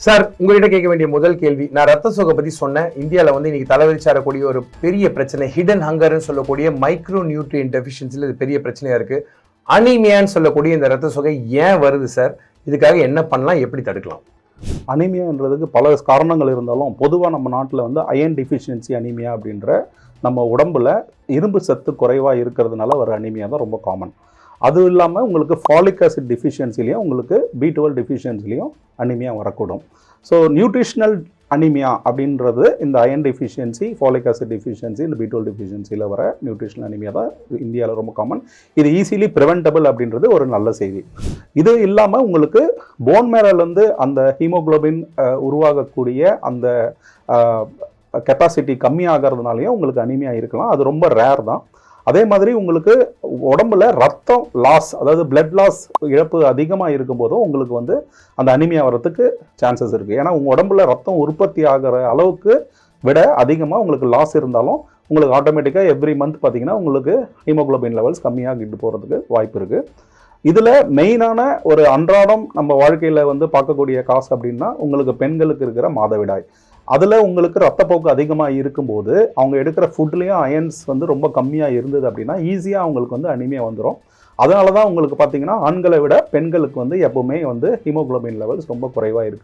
Sir உங்ககிட்ட கேட்க வேண்டிய முதல் கேள்வி நான் ரத்த சோகை பற்றி சொன்னேன். இந்தியாவில் வந்து இன்னைக்கு தலைவரிச்சாரக்கூடிய ஒரு பெரிய பிரச்சனை ஹிடன் ஹங்கர்னு சொல்லக்கூடிய மைக்ரோ நியூட்ரியன் டெஃபிஷியன்சியில் இது பெரிய பிரச்சனையாக இருக்குது அனிமியான்னு சொல்லக்கூடிய இந்த ரத்த சோகை ஏன் வருது சார்? இதுக்காக என்ன பண்ணலாம் எப்படி தடுக்கலாம்? அனிமியான்றதுக்கு பல காரணங்கள் இருந்தாலும் பொதுவாக நம்ம நாட்டில் வந்து அயன் டிஃபிஷியன்சி அனிமியா அப்படின்ற நம்ம உடம்புல இரும்பு சத்து குறைவாக இருக்கிறதுனால வர அனிமியா தான் ரொம்ப காமன் அதுவும் இல்லாமல் உங்களுக்கு ஃபாலிக் ஆசிட் டிஃபிஷியன்சிலையும் உங்களுக்கு பி டுவெல் டிஃபிஷியன்சிலையும் அனிமியா வரக்கூடும். ஸோ நியூட்ரிஷனல் அனிமியா அப்படின்றது இந்த iron deficiency folic acid deficiency இந்த பி டுவெல் டிஃபிஷியன்சியில் வர நியூட்ரிஷனல் அனிமியா தான் இந்தியாவில் ரொம்ப காமன் இது ஈஸிலி ப்ரிவென்டபிள் அப்படின்றது ஒரு நல்ல செய்தி. இது இல்லாமல் உங்களுக்கு போன் மேரலேருந்து அந்த ஹீமோகுளோபின் உருவாகக்கூடிய அந்த கெப்பாசிட்டி கம்மியாகிறதுனாலையும் உங்களுக்கு அனிமியா இருக்கலாம். அது ரொம்ப ரேர் தான். அதே மாதிரி உங்களுக்கு உடம்புல ரத்தம் லாஸ் அதாவது பிளட் லாஸ் இழப்பு அதிகமாக இருக்கும்போதும் உங்களுக்கு வந்து அந்த அனிமியா வரத்துக்கு சான்சஸ் இருக்குது ஏன்னா உங்கள் உடம்புல ரத்தம் உற்பத்தி ஆகிற அளவுக்கு விட அதிகமாக உங்களுக்கு லாஸ் இருந்தாலும் உங்களுக்கு ஆட்டோமேட்டிக்காக எவ்ரி மந்த் பார்த்தீங்கன்னா உங்களுக்கு ஹீமோகுளோபின் லெவல்ஸ் கம்மியாகிட்டு போகிறதுக்கு வாய்ப்பு இருக்குது இதில் மெயினான ஒரு அன்றாடம் நம்ம வாழ்க்கையில் வந்து பார்க்கக்கூடிய காசு அப்படின்னா உங்களுக்கு பெண்களுக்கு இருக்கிற மாதவிடாய். அதில் உங்களுக்கு ரத்தப்போக்கு அதிகமாக இருக்கும்போது அவங்க எடுக்கிற ஃபுட்லேயும் அயன்ஸ் வந்து ரொம்ப கம்மியாக இருந்தது அப்படின்னா ஈஸியாக அவங்களுக்கு வந்து அனிமியா வந்துடும் அதனால தான் உங்களுக்கு பார்த்தீங்கன்னா ஆண்களை விட பெண்களுக்கு வந்து எப்போவுமே வந்து ஹீமோக்ளோபின் லெவல்ஸ் ரொம்ப குறைவாக இருக்குது